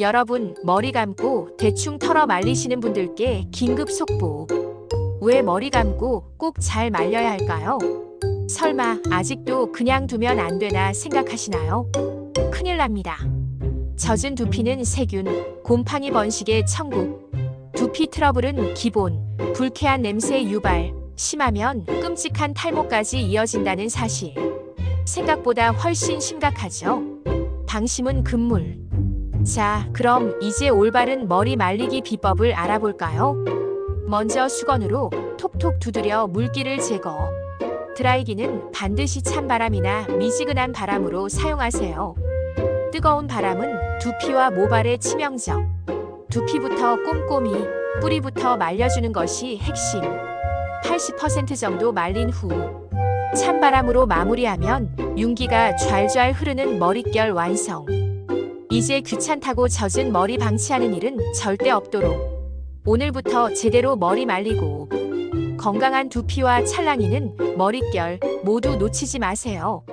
여러분, 머리 감고 대충 털어 말리시는 분들께 긴급 속보. 왜 머리 감고 꼭 잘 말려야 할까요? 설마 아직도 그냥 두면 안 되나 생각하시나요? 큰일 납니다. 젖은 두피는 세균, 곰팡이 번식의 천국. 두피 트러블은 기본, 불쾌한 냄새 유발, 심하면 끔찍한 탈모까지 이어진다는 사실. 생각보다 훨씬 심각하죠. 방심은 금물. 자, 그럼 이제 올바른 머리 말리기 비법을 알아볼까요? 먼저 수건으로 톡톡 두드려 물기를 제거. 드라이기는 반드시 찬바람이나 미지근한 바람으로 사용하세요. 뜨거운 바람은 두피와 모발에 치명적. 두피부터 꼼꼼히, 뿌리부터 말려주는 것이 핵심. 80% 정도 말린 후 찬바람으로 마무리하면 윤기가 좔좔 흐르는 머릿결 완성. 이제 귀찮다고 젖은 머리 방치하는 일은 절대 없도록 오늘부터 제대로 머리 말리고 건강한 두피와 찰랑이는 머릿결 모두 놓치지 마세요.